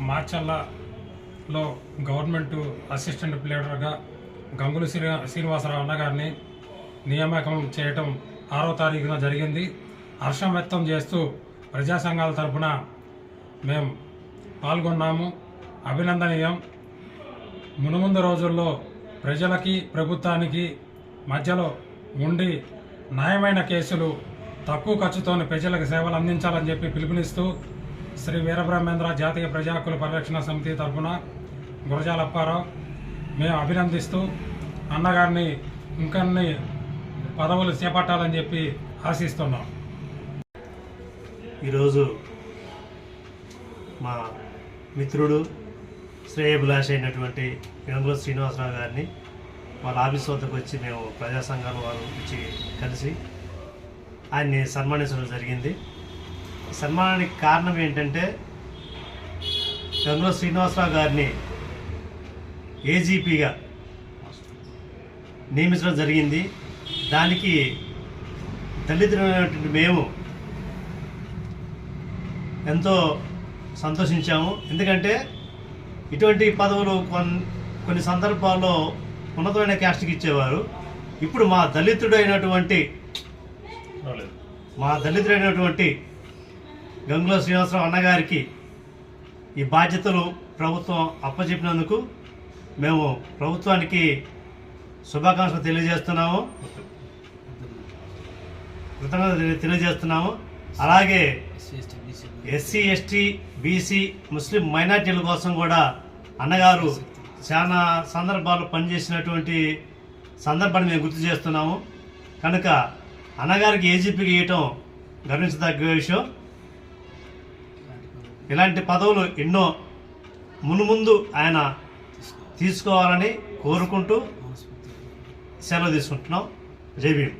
మార్చల్లలో government assistant ప్లేడర్గా గంగులు శ్రీ శ్రీనివాసరావు అన్నగారిని నియామకం చేయటం ఆరో తారీఖున జరిగింది. హర్షం వ్యక్తం చేస్తూ ప్రజా సంఘాల తరపున మేము పాల్గొన్నాము. అభినందనీయం. మునుముందు రోజుల్లో ప్రజలకి ప్రభుత్వానికి మధ్యలో ఉండి న్యాయమైన కేసులు తక్కువ ఖర్చుతో ప్రజలకు సేవలు అందించాలని చెప్పి పిలుపునిస్తూ శ్రీ వీరబ్రహ్మేంద్ర జాతీయ ప్రజాకుల పరిరక్షణ సమితి తరఫున గురజాల అప్పారావు మేము అభినందిస్తూ అన్నగారిని ఇంకొన్ని పదవులు చేపట్టాలని చెప్పి ఆశిస్తున్నాం. ఈరోజు మా మిత్రుడు శ్రేయభిలాష అయినటువంటి గంగుల శ్రీనివాసరావు గారిని వాళ్ళ ఆఫీస్ వద్దకు వచ్చి మేము ప్రజా సంఘాల వారు వచ్చి కలిసి ఆయన్ని సన్మానించడం జరిగింది. సన్మానానికి కారణం ఏంటంటే గంగుల శ్రీనివాసరావు గారిని ఏజీపీగా నియమించడం జరిగింది. దానికి దళితులైనటువంటి మేము ఎంతో సంతోషించాము. ఎందుకంటే ఇటువంటి పదవులు కొన్ని కొన్ని సందర్భాల్లో ఉన్నతమైన క్యాస్ట్కి ఇచ్చేవారు. ఇప్పుడు మా దళితుడైనటువంటి మా దళితుడైనటువంటి గంగుల శ్రీనివాసరావు అన్నగారికి ఈ బాధ్యతలు ప్రభుత్వం అప్పచెప్పినందుకు మేము ప్రభుత్వానికి శుభాకాంక్షలు తెలియజేస్తున్నాము. కృతజ్ఞత తెలియజేస్తున్నాము. అలాగే ఎస్సీ ఎస్టీ బీసీ ముస్లిం మైనార్టీల కోసం కూడా అన్నగారు చాలా సందర్భాలు పనిచేసినటువంటి సందర్భాన్ని మేము గుర్తు చేస్తున్నాము. కనుక అన్నగారికి ఏజీపీకి ఇవ్వటం గర్వించదగ్గ విషయం. ఇలాంటి పదవులు ఎన్నో మునుముందు ఆయన తీసుకోవాలని కోరుకుంటూ సెలవు తీసుకుంటున్నాం. జై భీమ్.